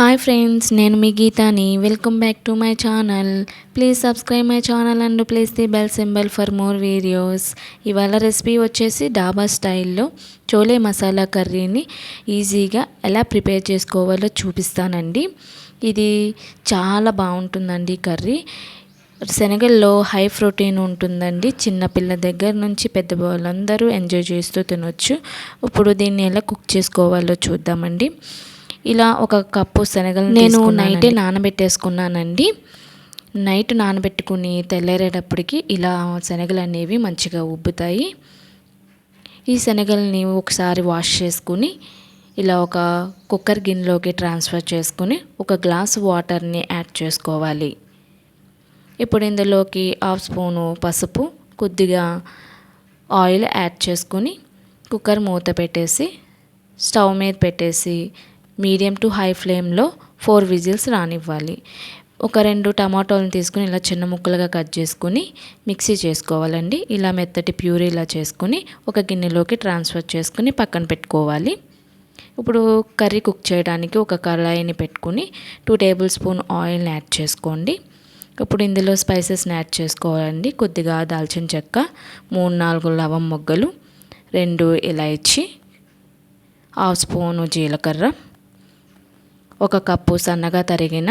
Hi friends నేను మీ గీతాని. Welcome back to my channel please subscribe my channel and place the bell symbol for more videos ఇవాళ recipe వచ్చేసి డాబా స్టైల్లో చోలే మసాలా కర్రీని ఈజీగా ఎలా ప్రిపేర్ చేసుకోవాలో చూపిస్తానండి. ఇది చాలా బాగుంటుందండి కర్రీ శనగల్లో హై ప్రోటీన్ ఉంటుందండి. చిన్నపిల్ల దగ్గర నుంచి పెద్ద వాళ్ళందరూ ఎంజాయ్ చేస్తూ తినొచ్చు. ఇప్పుడు దీన్ని ఎలా కుక్ చేసుకోవాలో చూద్దామండి. ఇలా ఒక కప్పు శనగలు నేను నైటే నానబెట్టేసుకున్నానండి. నైట్ నానబెట్టుకుని తెల్లారేటప్పటికి ఇలా శనగలు అనేవి మంచిగా ఉబ్బుతాయి. ఈ శనగల్ని ఒకసారి వాష్ చేసుకుని ఇలా ఒక కుక్కర్ గిన్నెలోకి ట్రాన్స్ఫర్ చేసుకుని ఒక గ్లాస్ వాటర్ని యాడ్ చేసుకోవాలి. ఇప్పుడు ఇందులోకి హాఫ్ స్పూను పసుపు కొద్దిగా ఆయిల్ యాడ్ చేసుకొని కుక్కర్ మూత పెట్టేసి స్టవ్ మీద పెట్టేసి మీడియం టు హై ఫ్లేమ్లో ఫోర్ విజిల్స్ రానివ్వాలి. ఒక రెండు టమాటోలను తీసుకుని ఇలా చిన్న ముక్కలుగా కట్ చేసుకుని మిక్సీ చేసుకోవాలండి. ఇలా మెత్తటి ప్యూరీ ఇలా చేసుకుని ఒక గిన్నెలోకి ట్రాన్స్ఫర్ చేసుకుని పక్కన పెట్టుకోవాలి. ఇప్పుడు కర్రీ కుక్ చేయడానికి ఒక కళాయిని పెట్టుకుని టూ టేబుల్ స్పూన్ ఆయిల్ని యాడ్ చేసుకోండి. ఇప్పుడు ఇందులో స్పైసెస్ని యాడ్ చేసుకోవాలండి. కొద్దిగా దాల్చిన చెక్క మూడు నాలుగు లవం మొగ్గలు రెండు ఇలాయచి హాఫ్ స్పూను జీలకర్ర ఒక కప్పు సన్నగా తరిగిన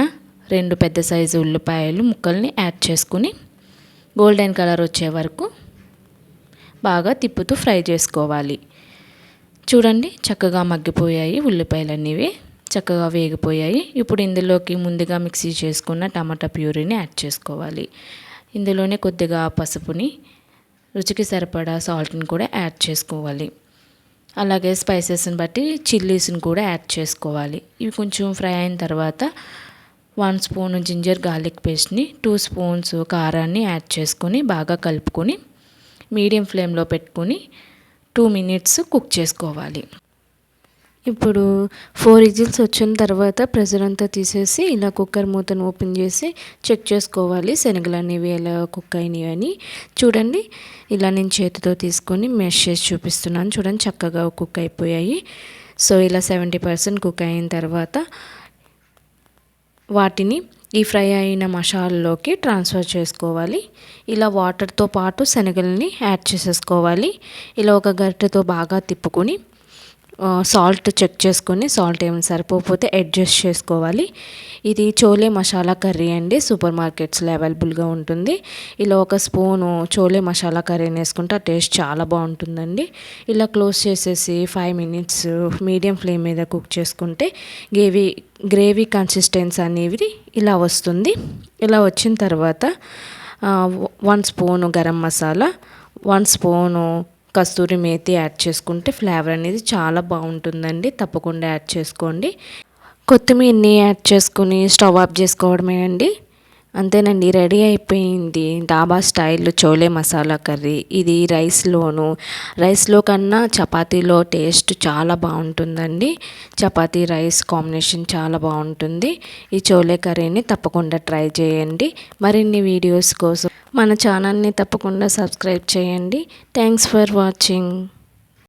రెండు పెద్ద సైజు ఉల్లిపాయలు ముక్కల్ని యాడ్ చేసుకుని గోల్డెన్ కలర్ వచ్చే వరకు బాగా తిప్పుతూ ఫ్రై చేసుకోవాలి. చూడండి చక్కగా మగ్గిపోయాయి ఉల్లిపాయలు అనేవి చక్కగా వేగిపోయాయి. ఇప్పుడు ఇందులోకి ముందుగా మిక్సీ చేసుకున్న టమాటా ప్యూరీని యాడ్ చేసుకోవాలి. ఇందులోనే కొద్దిగా పసుపుని రుచికి సరిపడా సాల్ట్ని కూడా యాడ్ చేసుకోవాలి. అలాగే స్పైసెస్ని బట్టి చిల్లీస్ని కూడా యాడ్ చేసుకోవాలి. ఇవి కొంచెం ఫ్రై అయిన తర్వాత వన్ స్పూన్ జింజర్ గార్లిక్ పేస్ట్ని టూ స్పూన్స్ కారాన్ని యాడ్ చేసుకొని బాగా కలుపుకొని మీడియం ఫ్లేమ్లో పెట్టుకొని టూ మినిట్స్ కుక్ చేసుకోవాలి. ఇప్పుడు ఫోర్ విజిల్స్ వచ్చిన తర్వాత ప్రెజర్ అంతా తీసేసి ఇలా కుక్కర్ మూతను ఓపెన్ చేసి చెక్ చేసుకోవాలి. శనగలు అనేవి ఎలా కుక్ అయినాయి అని. చూడండి ఇలా నేను చేతితో తీసుకొని మెష్ చేసి చూపిస్తున్నాను. చూడండి చక్కగా కుక్ అయిపోయాయి. సో ఇలా సెవెంటీ పర్సెంట్ కుక్ అయిన తర్వాత వాటిని ఈ ఫ్రై అయిన మసాలాలోకి ట్రాన్స్ఫర్ చేసుకోవాలి. ఇలా వాటర్తో పాటు శనగల్ని యాడ్ చేసేసుకోవాలి. ఇలా ఒక గరిటెతో బాగా తిప్పుకొని సాల్ట్ చెక్ చేసుకొని సాల్ట్ ఏమైనా సరిపోతే అడ్జస్ట్ చేసుకోవాలి. ఇది చోలే మసాలా కర్రీ అండి. సూపర్ మార్కెట్స్లో అవైలబుల్గా ఉంటుంది. ఇలా ఒక స్పూను చోలే మసాలా కర్రీని వేసుకుంటే ఆ టేస్ట్ చాలా బాగుంటుందండి. ఇలా క్లోజ్ చేసేసి ఫైవ్ మినిట్స్ మీడియం ఫ్లేమ్ మీద కుక్ చేసుకుంటే గ్రేవీ గ్రేవీ కన్సిస్టెన్స్ అనేవి ఇలా వస్తుంది. ఇలా వచ్చిన తర్వాత one spoon garam masala one spoon kasuri methi add చేసుకుంటే ఫ్లేవర్ అనేది చాలా బాగుంటుందండి. తప్పకుండా యాడ్ చేసుకోండి. కొత్తిమీరని యాడ్ చేసుకుని స్టవ్ ఆఫ్ చేసుకోవడమే అండి. అంతేనండి రెడీ అయిపోయింది. డాబా స్టైల్ చోలే మసాలా కర్రీ. ఇది రైస్లోను రైస్లో కన్నా చపాతీలో టేస్ట్ చాలా బాగుంటుందండి. చపాతీ రైస్ కాంబినేషన్ చాలా బాగుంటుంది. ఈ చోలే కర్రీని తప్పకుండా ట్రై చేయండి. మరిన్ని వీడియోస్ కోసం మన ఛానల్ని తప్పకుండా సబ్స్క్రైబ్ చేయండి. Thanks for watching.